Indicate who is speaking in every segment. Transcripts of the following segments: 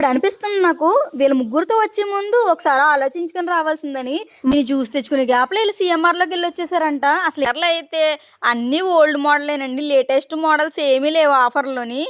Speaker 1: ఇప్పుడు అనిపిస్తుంది నాకు వీళ్ళ ముగ్గురుతో వచ్చే ముందు ఒకసారి ఆలోచించుకొని రావాల్సిందని. మీరు జ్యూస్ తెచ్చుకునే గ్యాప్లో వీళ్ళు సిఎంఆర్లోకి వెళ్ళి వచ్చేసారంట. అసలు ఎట్లా అయితే అన్ని ఓల్డ్ మోడలేనండి లేటెస్ట్ మోడల్స్ ఏమీ లేవు ఆఫర్లోని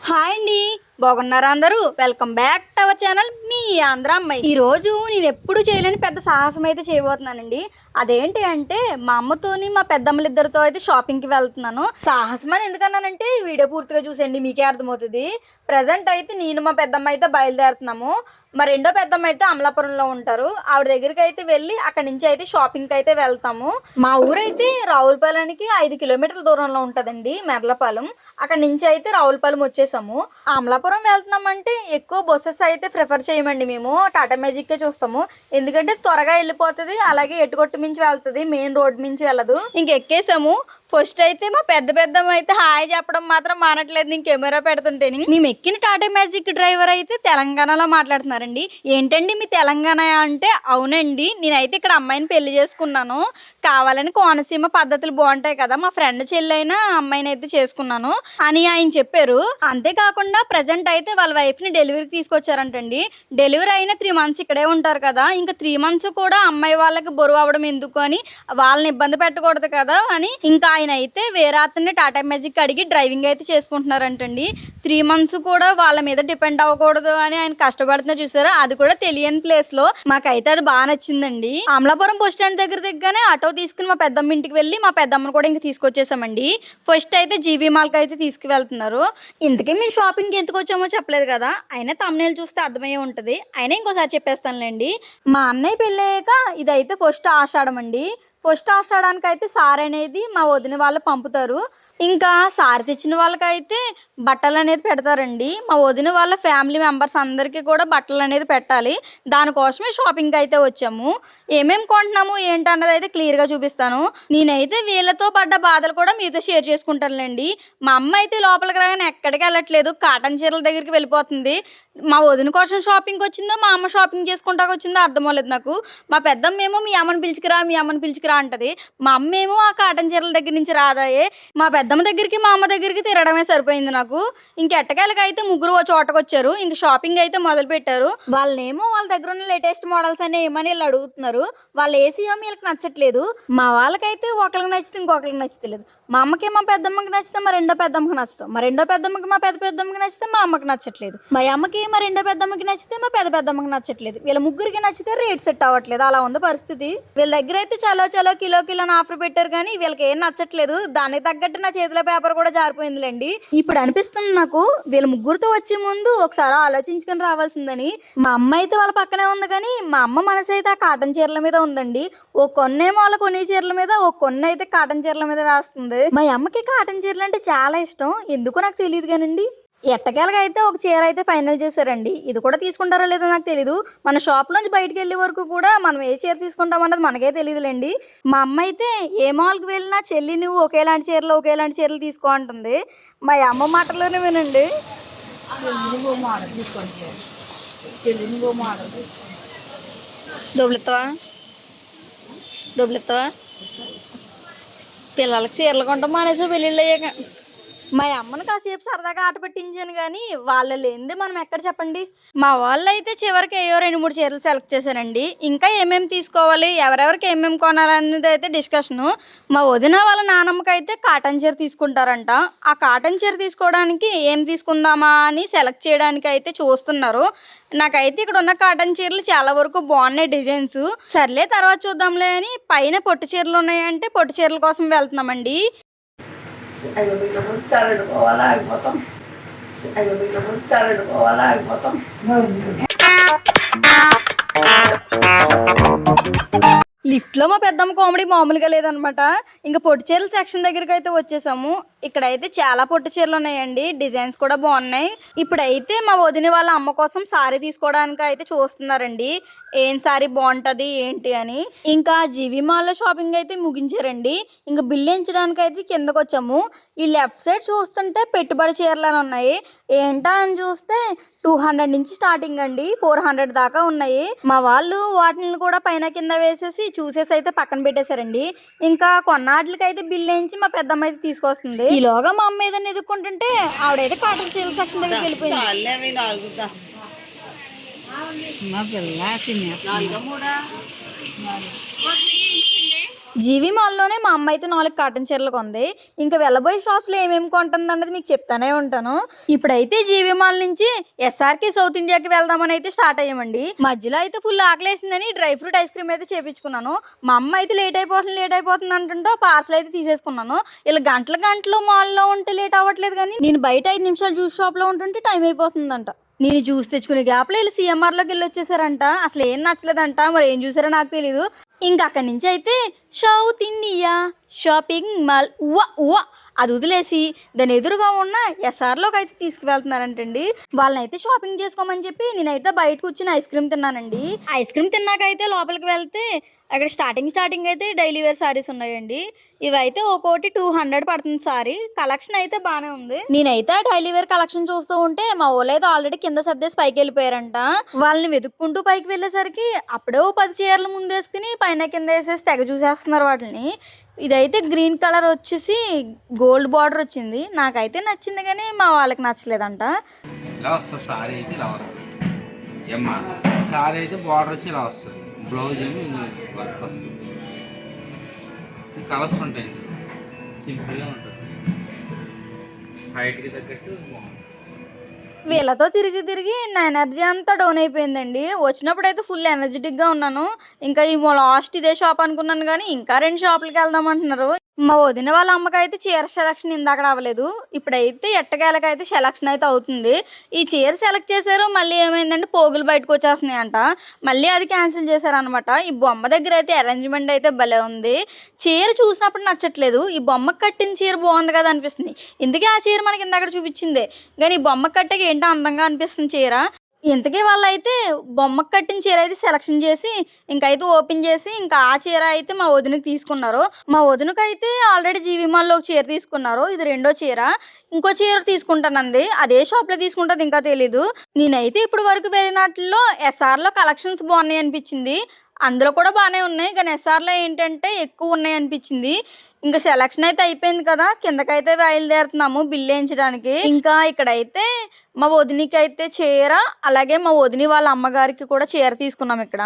Speaker 1: హాయ్ అండి. బాగున్నారా అందరూ? Welcome back to our channel మీ ఆంధ్ర అమ్మాయి. ఈ రోజు నేను ఎప్పుడు చేయలేని పెద్ద సాహసం అయితే చేయబోతున్నానండి. అదేంటి అంటే మా అమ్మతోని మా పెద్దమ్మలిద్దరితో అయితే షాపింగ్కి వెళ్తున్నాను. సాహసం అని ఎందుకన్నానంటే ఈ వీడియో పూర్తిగా చూసేయండి మీకే అర్థమవుతుంది. ప్రజెంట్ అయితే నేను మా పెద్దమ్మ అయితే బయలుదేరుతున్నాము. మా రెండో పెద్దమ్మ అయితే అమలాపురంలో ఉంటారు. ఆవిడ దగ్గరికి అయితే వెళ్ళి అక్కడి నుంచి అయితే షాపింగ్కి అయితే వెళ్తాము. మా ఊరైతే రావులపాలెనికి ఐదు కిలోమీటర్ల దూరంలో ఉంటుందండి మెర్లపాలెం. అక్కడి నుంచి అయితే రావులపాలెం వచ్చేసాము. అమలాపురం వెళ్తున్నామంటే ఎక్కువ బస్సెస్ అయితే ప్రిఫర్ చేయమండి మేము. టాటా మ్యాజిక్కే చూస్తాము. ఎందుకంటే త్వరగా వెళ్ళిపోతుంది అలాగే ఎటుకొట్టు మించి వెళ్తుంది మెయిన్ రోడ్ మించి వెళ్ళదు. ఇంక ఎక్కేసాము ఫస్ట్ అయితే మా పెద్ద పెద్దమ్మ అయితే హాయ్ చెప్పడం మాత్రం మానట్లేదు. నేను కెమెరా పెడుతుంటేని. మేము ఎక్కిన టాటా మ్యాజిక్ డ్రైవర్ అయితే తెలంగాణలో మాట్లాడుతున్నారండి. ఏంటండి మీ తెలంగాణ అంటే? అవునండి. నేనైతే ఇక్కడ అమ్మాయిని పెళ్ళి చేసుకున్నాను. కావాలని కోనసీమ పద్ధతులు బాగుంటాయి కదా. మా ఫ్రెండ్ చెల్లైనా అమ్మాయిని అయితే చేసుకున్నాను అని ఆయన చెప్పారు. అంతేకాకుండా ప్రజెంట్ అయితే వాళ్ళ వైఫ్ని డెలివరీకి తీసుకొచ్చారంటండి. డెలివరీ అయిన త్రీ మంత్స్ ఇక్కడే ఉంటారు కదా. ఇంకా త్రీ మంత్స్ కూడా అమ్మాయి వాళ్ళకి బరువు అవ్వడం ఎందుకు అని వాళ్ళని ఇబ్బంది పెట్టకూడదు కదా అని ఇంకా ఆయన అయితే వేరే అతన్ని టాటా మ్యాజిక్ అడిగి డ్రైవింగ్ అయితే చేసుకుంటున్నారంటండి. త్రీ మంత్స్ కూడా వాళ్ళ మీద డిపెండ్ అవ్వకూడదు అని ఆయన కష్టపడుతున్నా చూసారా? అది కూడా తెలియని ప్లేస్లో. మాకైతే అది బాగా నచ్చిందండి. అమలాపురం బస్ స్టాండ్ దగ్గర దగ్గరనే ఆటో తీసుకుని మా పెద్దమ్మ ఇంటికి వెళ్ళి మా పెద్దమ్మను కూడా ఇంక తీసుకొచ్చేసామండి. ఫస్ట్ అయితే జీవీ మాల్కి అయితే తీసుకువెళ్తున్నారు. ఇంతకీ మేము షాపింగ్కి ఎందుకు వచ్చామో చెప్పలేదు కదా. అయినా తమ్నేలు చూస్తే అర్థమయ్యే ఉంటుంది. అయినా ఇంకోసారి చెప్పేస్తానులేండి. మా అన్నయ్య పెళ్ళయ్యాక ఇదైతే ఫస్ట్ ఆషాఢం అండి ఫస్ట్ ఆషాఢానికి అయితే సార్ అనేది మా వదిన వాళ్ళు పంపుతారు. ఇంకా సార్ తెచ్చిన వాళ్ళకైతే బట్టలు అనేది పెడతారండి. మా వదిన వాళ్ళ ఫ్యామిలీ మెంబర్స్ అందరికీ కూడా బట్టలు అనేది పెట్టాలి. దానికోసమే షాపింగ్కి అయితే వచ్చాము. ఏమేం కొంటున్నాము ఏంటన్నది అయితే క్లియర్గా చూపిస్తాను. నేనైతే వీళ్ళతో పడ్డ బాధలు కూడా మీతో షేర్ చేసుకుంటానులేండి. మా అమ్మ అయితే లోపలికి రాగానే ఎక్కడికి వెళ్ళట్లేదు. కాటన్ చీరల దగ్గరికి వెళ్ళిపోతుంది. మా వదిన కోసం షాపింగ్కి వచ్చిందో మా అమ్మ షాపింగ్ చేసుకుంటాకొచ్చిందో అర్థం అవ్వలేదు నాకు. మా పెద్దమ్మ ఏమో మీ అమ్మని పిలుచుకురా మీ అమ్మని పిలిచికిరా అంటది. మా అమ్మ ఏమో ఆ కాటన్ చీరల దగ్గర నుంచి రాదాయే. మా పెద్దమ్మ దగ్గరికి మా అమ్మ దగ్గరికి తిరగడమే సరిపోయింది నాకు. ఇంకెట్టకాయలకి అయితే ముగ్గురు ఓ చోటకు వచ్చారు ఇంక షాపింగ్ అయితే మొదలు పెట్టారు. వాళ్ళనేమో వాళ్ళ దగ్గర ఉన్న లేటెస్ట్ మోడల్స్ అనే ఏమని వీళ్ళు అడుగుతున్నారు. వాళ్ళు ఏసీయో వీళ్ళకి నచ్చట్లేదు. మా వాళ్ళకైతే ఒకరికి నచ్చితే ఇంకొకరికి నచ్చట్లేదు మా అమ్మకి మా పెద్దమ్మకి నచ్చితే మా రెండో పెద్దమ్మకి నచ్చుతాం మా రెండో పెద్దమ్మకి మా పెద్ద పెద్దమ్మకి నచ్చితే మా అమ్మకి నచ్చట్లేదు. మా అమ్మకి మా రెండో పెద్దమ్మకి నచ్చితే మా పెద్ద పెద్దమ్మకి నచ్చట్లేదు. వీళ్ళ ముగ్గురికి నచ్చితే రేట్ సెట్ అవ్వట్లేదు. అలా ఉంది పరిస్థితి. వీళ్ళ దగ్గర అయితే చాలా చలో కిలో కిలో ఆఫర్ పెట్టారు కానీ వీళ్ళకి ఏం నచ్చట్లేదు. దానికి తగ్గట్టు నా చేతిలో పేపర్ కూడా జారిపోయిందిలేండి. ఇప్పుడు అనిపిస్తుంది నాకు వీళ్ళ ముగ్గురితో వచ్చే ముందు ఒకసారి ఆలోచించుకుని రావాల్సిందని. మా అమ్మ అయితే వాళ్ళ పక్కనే ఉంది కానీ మా అమ్మ మనసు అయితే ఆ కాటన్ చీరల మీద ఉందండి. ఓ కొన్నేమో వాళ్ళ కొన్ని చీరల మీద ఓ కొన్న అయితే కాటన్ చీరల మీద వేస్తుంది. మా అమ్మకి కాటన్ చీరలు అంటే చాలా ఇష్టం. ఎందుకో నాకు తెలియదు కానండి. ఎట్టకేలగా అయితే ఒక చీర అయితే ఫైనల్ చేశారండి. ఇది కూడా తీసుకుంటారో లేదో నాకు తెలీదు. మన షాప్ నుంచి బయటికి వెళ్ళే వరకు కూడా మనం ఏ చీర తీసుకుంటాం అన్నది మనకే తెలియదులేండి మా అమ్మ అయితే ఏ మాల్కి వెళ్ళినా చెల్లి నువ్వు ఒకేలాంటి చీరలు ఒకేలాంటి చీరలు తీసుకో అంటుంది. మా అమ్మ మాటలోనే వినండి. డబ్బులుతావా డబ్బులుతావా పిల్లలకి చీరలు కొంటాం మానేసో పెళ్ళిళ్ళు అయ్యాక. మా అమ్మను కాసేపు సరదాగా ఆట పెట్టించాను కానీ వాళ్ళ లేనిదే మనం ఎక్కడ చెప్పండి? మా వాళ్ళు అయితే చివరికి ఏయో రెండు మూడు చీరలు సెలెక్ట్ చేశారండి. ఇంకా ఏమేమి తీసుకోవాలి? ఎవరెవరికి ఏమేమి కొనాలనేది అయితే డిస్కషను. మా వదిన వాళ్ళ నానమ్మకి అయితే కాటన్ చీర తీసుకుంటారంట. ఆ కాటన్ చీర తీసుకోవడానికి ఏం తీసుకుందామా అని సెలెక్ట్ చేయడానికి అయితే చూస్తున్నారు. నాకైతే ఇక్కడ ఉన్న కాటన్ చీరలు చాలా వరకు బాగున్నాయి డిజైన్స్. సర్లే తర్వాత చూద్దాంలే అని పైన పొట్టు చీరలు ఉన్నాయంటే పొట్టు చీరల కోసం వెళ్తున్నామండి.
Speaker 2: అయ్యో బిడ్డప్పుడు కరెంట్ పోవాలా ఆగిపోతాం కరెంట్ పోవాలా ఆగిపోతాం
Speaker 1: లిఫ్ట్లో మా పెద్దమ్మ కామెడీ మామూలుగా లేదనమాట. ఇంకా పొట్టు చీరల సెక్షన్ దగ్గరికి అయితే వచ్చేసాము. ఇక్కడైతే చాలా పొట్టు చీరలు ఉన్నాయండి. డిజైన్స్ కూడా బాగున్నాయి. ఇప్పుడైతే మా వదిన వాళ్ళ అమ్మ కోసం సారీ తీసుకోవడానికి అయితే చూస్తున్నారండి. ఏం సారీ బాగుంటుంది ఏంటి అని. ఇంకా జీవి మాల్లో షాపింగ్ అయితే ముగించారండి. ఇంకా బిల్లు ఎంచడానికి అయితే కిందకు వచ్చాము ఈ లెఫ్ట్ సైడ్ చూస్తుంటే పెట్టుబడి చీరలు అని ఉన్నాయి. ఏంటా అని చూస్తే టూ హండ్రెడ్ నుంచి స్టార్టింగ్ అండి. ఫోర్ హండ్రెడ్ దాకా ఉన్నాయి. మా వాళ్ళు వాటిని కూడా పైన కింద వేసేసి చూసేసి అయితే పక్కన పెట్టేశారండి. ఇంకా కొన్నాటికి అయితే బిల్లు వేయించి మా పెద్దమ్మ అయితే తీసుకొస్తుంది. ఉంది ఈలోగా మా అమ్మ ఏదైనా ఎదుర్కొంటుంటే ఆవిడైతే కాటన్ చీరల సెక్షన్ దగ్గరికి వెళ్ళిపోయింది.
Speaker 3: మా
Speaker 1: జీవి మాల్లోనే మా అమ్మ అయితే నాలుగు కాటన్ చీరలు కొంది ఇంకా వెళ్ళబోయే షాప్స్లో ఏమేమి కొంటుంది అన్నది మీకు చెప్తానే ఉంటాను. ఇప్పుడైతే జీవి మాల్ నుంచి ఎస్ఆర్కే సౌత్ ఇండియాకి వెళ్దామని అయితే స్టార్ట్ అయ్యామండి. మధ్యలో అయితే ఫుల్ ఆకలేసిందని డ్రై ఫ్రూట్ ఐస్ క్రీమ్ అయితే చేపించుకున్నాను. మా అమ్మ అయితే లేట్ అయిపోతుంది లేట్ అయిపోతుంది అంటుంటో పార్సల్ అయితే తీసేసుకున్నాను. ఇలా గంటల గంటలు మాల్లో ఉంటే లేట్ అవ్వట్లేదు కానీ నేను బయట ఐదు నిమిషాలు జ్యూస్ షాప్లో ఉంటుంటే టైం అయిపోతుందంట. నేను జ్యూస్ తెచ్చుకునే గ్యాప్లో వెళ్ళి సీఎంఆర్లోకి వెళ్ళి వచ్చేసారంట. అసలు ఏం నచ్చలేదంట. మరి ఏం చూసారో నాకు తెలీదు. ఇంకా అక్కడి నుంచి అయితే సౌత్ ఇండియా షాపింగ్ మాల్ ఉవ్వ ఉవ్వ. అది వదిలేసి దాని ఎదురుగా ఉన్న ఎస్ఆర్లోకి అయితే తీసుకువెళ్తున్నారంటండి. వాళ్ళని అయితే షాపింగ్ చేసుకోమని చెప్పి నేనైతే బయట కూర్చుని ఐస్ క్రీమ్ తిన్నానండి. ఐస్ క్రీమ్ తిన్నాక అయితే లోపలికి వెళ్తే అక్కడ స్టార్టింగ్ స్టార్టింగ్ అయితే డైలీ వేర్ సారీస్ ఉన్నాయండి. ఇవైతే ఒక్కోటి టూ హండ్రెడ్ పడుతుంది సారీ. కలెక్షన్ అయితే బాగానే ఉంది. నేనైతే డైలీ వేర్ కలెక్షన్ చూస్తూ ఉంటే మా వాళ్ళు అయితే ఆల్రెడీ కింద సర్దేసి పైకి వెళ్ళిపోయారంట. వాళ్ళని వెతుక్కుంటూ పైకి వెళ్ళేసరికి అప్పుడే ఓ పది చీరలు ముందేసుకుని పైన కింద వేసేసి తెగ చూసేస్తున్నారు వాటిని ఇదైతే గ్రీన్ కలర్ వచ్చేసి గోల్డ్ బార్డర్ వచ్చింది. నాకైతే నచ్చింది కానీ మా వాళ్ళకి నచ్చలేదంట.
Speaker 4: ఇలా వస్తుంది సారీ అయితే ఇలా వస్తుంది ఏమ్మా సారీ అయితే బార్డర్ వచ్చి ఇలా వస్తుంది బ్లౌజ్ ఏమి వర్క్ వస్తుంది. కలర్స్ ఉంటాయి. సింపుల్గా ఉంటుంది. హైట్కి తగ్గట్టు బాగుంటుంది.
Speaker 1: వీళ్ళతో తిరిగి తిరిగి నా ఎనర్జీ అంతా డౌన్ అయిపోయిందండి. వచ్చినప్పుడు అయితే ఫుల్ ఎనర్జెటిక్గా ఉన్నాను. ఇంకా ఈ లాస్ట్ ఇదే షాప్ అనుకున్నాను కానీ ఇంకా రెండు షాపులకి వెళ్దాం అంటున్నారు. మా వదిన వాళ్ళ అమ్మకి అయితే చీర సెలక్షన్ ఇందాక అవ్వలేదు ఇప్పుడైతే ఎట్టకేలకైతే సెలక్షన్ అయితే అవుతుంది. ఈ చీర సెలెక్ట్ చేశారు మళ్ళీ ఏమైందంటే పోగులు బయటకు వచ్చేస్తున్నాయి అంట మళ్ళీ అది క్యాన్సిల్ చేశారనమాట ఈ బొమ్మ దగ్గర అయితే అరేంజ్మెంట్ అయితే భలే ఉంది. చీర చూసినప్పుడు నచ్చట్లేదు. ఈ బొమ్మకు కట్టిన చీర బాగుంది కదా అనిపిస్తుంది. ఇందుకే ఆ చీర మనకి ఇందాక చూపించిందే. కానీ ఈ బొమ్మకు కట్టకి ఏంటో అందంగా అనిపిస్తుంది చీర. ఇంతకీ వాళ్ళైతే బొమ్మకు కట్టిన చీర అయితే సెలక్షన్ చేసి ఇంకైతే ఓపెన్ చేసి ఇంకా ఆ చీర అయితే మా వదినకి తీసుకున్నారు. మా వదినకి అయితే ఆల్రెడీ జీవి మాల్లో ఒక చీర తీసుకున్నారు. ఇది రెండో చీర. ఇంకో చీర తీసుకుంటానండి అదే షాప్లో తీసుకుంటుంది ఇంకా తెలీదు. నేనైతే ఇప్పుడు వరకు వెళ్ళినట్లో ఎస్ఆర్లో కలెక్షన్స్ బాగున్నాయి అనిపించింది. అందులో కూడా బాగానే ఉన్నాయి. కానీ ఎస్ఆర్లో ఏంటంటే ఎక్కువ ఉన్నాయి అనిపించింది. ఇంకా సెలక్షన్ అయితే అయిపోయింది కదా కిందకైతే బయలుదేరుతున్నాము బిల్ వేయించడానికి ఇంకా ఇక్కడైతే మా వదినికి అయితే చీర అలాగే మా వదిని వాళ్ళ అమ్మగారికి కూడా చీర తీసుకున్నాం ఇక్కడ.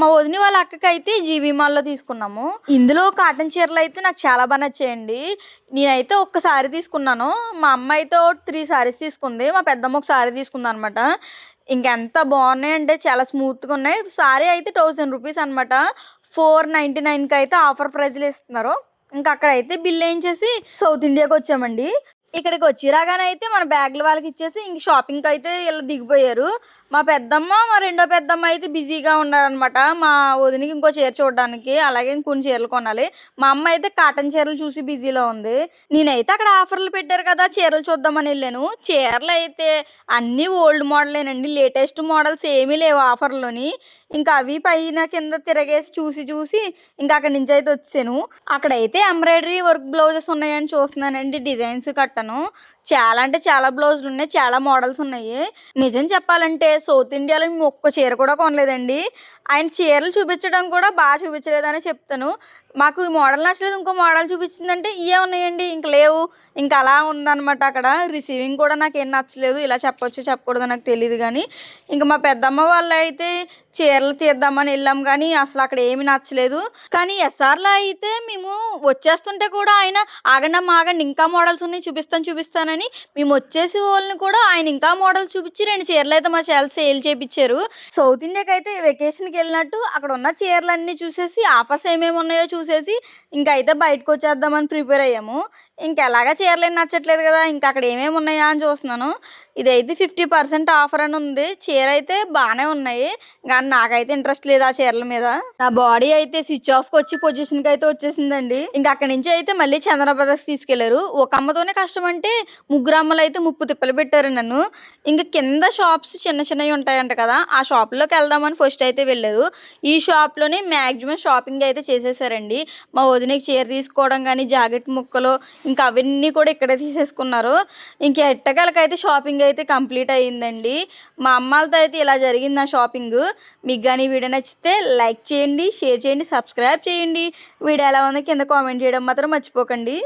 Speaker 1: మా వదిని వాళ్ళ అక్కకి అయితే జీవి మాల్లో తీసుకున్నాము. ఇందులో కాటన్ చీరలు అయితే నాకు చాలా బాగా నచ్చాయండి. నేనైతే ఒక్క సారీ తీసుకున్నాను. మా అమ్మ అయితే త్రీ సారీస్ తీసుకుంది. మా పెద్దమ్మ ఒక సారీ తీసుకుంది అనమాట ఇంకెంత బాగున్నాయి అంటే చాలా స్మూత్గా ఉన్నాయి. సారీ అయితే థౌజండ్ రూపీస్ అనమాట ఫోర్ నైంటీ నైన్కి అయితే ఆఫర్ ప్రైజ్లు ఇస్తున్నారు. ఇంకా అక్కడైతే బిల్ వేయించేసి సౌత్ ఇండియాకి వచ్చామండి. ఇక్కడికి వచ్చి రాగానే అయితే మన బ్యాగులు వాళ్ళకి ఇచ్చేసి ఇంక షాపింగ్కి అయితే వీళ్ళు దిగిపోయారు. మా పెద్దమ్మ మా రెండో పెద్దమ్మ అయితే బిజీగా ఉన్నారనమాట మా వదినికి ఇంకో చీర చూడడానికి అలాగే ఇంకొన్ని చీరలు కొనాలి. మా అమ్మ అయితే కాటన్ చీరలు చూసి బిజీలో ఉంది. నేనైతే అక్కడ ఆఫర్లు పెట్టారు కదా చీరలు చూద్దామని వెళ్ళాను. చీరలు అయితే అన్నీ ఓల్డ్ మోడలేనండి. లేటెస్ట్ మోడల్స్ ఏమీ లేవు ఆఫర్లోని. ఇంకా అవి పైన కింద తిరగేసి చూసి చూసి ఇంకా అక్కడి నుంచి అయితే వచ్చాను. అక్కడైతే ఎంబ్రాయిడరీ వర్క్ బ్లౌజెస్ ఉన్నాయని చూస్తున్నానండి డిజైన్స్ కట్టను. చాలా అంటే చాలా బ్లౌజులు ఉన్నాయి చాలా మోడల్స్ ఉన్నాయి. నిజం చెప్పాలంటే సౌత్ ఇండియాలో ఒక్క చీర కూడా కొనలేదండి. ఆయన చీరలు చూపించడం కూడా బాగా చూపించలేదని చెప్తాను. మాకు ఈ మోడల్ నచ్చలేదు ఇంకో మోడల్ చూపించిందంటే ఇవే ఉన్నాయండి. ఇంక లేవు. ఇంకా అలా ఉందన్నమాట అక్కడ. రిసీవింగ్ కూడా నాకు ఏం నచ్చలేదు. ఇలా చెప్పొచ్చు చెప్పకూడదు నాకు తెలియదు కానీ. ఇంకా మా పెద్దమ్మ వాళ్ళు అయితే చీరలు తీద్దామని వెళ్ళాం కానీ అసలు అక్కడ ఏమి నచ్చలేదు. కానీ ఎస్ఆర్లో అయితే మేము వచ్చేస్తుంటే కూడా ఆయన ఆగండి ఆగండి ఇంకా మోడల్స్ ఉన్నాయి చూపిస్తాను చూపిస్తానని మేము వచ్చేసి వాళ్ళని కూడా ఆయన ఇంకా మోడల్ చూపించి రెండు చీరలు అయితే మా చాలా సేల్ చేయించారు సౌత్ ఇండియాకి అయితే వెకేషన్కి వెళ్ళినట్టు అక్కడ ఉన్న చీరలన్నీ చూసేసి ఆఫర్స్ ఏమేమి ఉన్నాయో చూసేసి ఇంకా అయితే బయటకు వచ్చేద్దామని ప్రిపేర్ అయ్యాము. ఇంకెలాగా చీరలు నచ్చట్లేదు కదా ఇంకా అక్కడ ఏమేమి ఉన్నాయా అని చూస్తున్నాను. ఇదైతే ఫిఫ్టీ పర్సెంట్ ఆఫర్ అని ఉంది. చీర అయితే బాగానే ఉన్నాయి. కానీ నాకైతే ఇంట్రెస్ట్ లేదు ఆ చీరల మీద. నా బాడీ అయితే స్విచ్ ఆఫ్కి వచ్చి పొజిషన్కి అయితే వచ్చేసిందండి. ఇంకా అక్కడి నుంచి అయితే మళ్ళీ చంద్ర బ్రదర్స్ తీసుకెళ్ళారు. ఒక అమ్మతోనే కష్టం అంటే ముగ్గురు అమ్మలు అయితే ముప్పు తిప్పలు పెట్టారు నన్ను. ఇంకా కింద షాప్స్ చిన్న చిన్నవి ఉంటాయంట కదా ఆ షాప్లోకి వెళ్దామని ఫస్ట్ అయితే వెళ్ళారు. ఈ షాప్లోనే మ్యాక్సిమం షాపింగ్ అయితే చేసేసారండి. మా వదినకి చీర తీసుకోవడం కానీ జాకెట్ ముక్కలు ఇంకా అవన్నీ కూడా ఇక్కడే తీసేసుకున్నారు. ఇంకా ఎట్టగలకైతే షాపింగ్ షాపింగ్ అయితే కంప్లీట్ అయ్యిందండి. మా అమ్మాలతో అయితే ఇలా జరిగింది నా షాపింగ్. మీకు కానీ వీడియో నచ్చితే లైక్ చేయండి షేర్ చేయండి సబ్స్క్రైబ్ చేయండి. వీడియో ఎలా ఉందో కింద కామెంట్ చేయడం మాత్రం మర్చిపోకండి.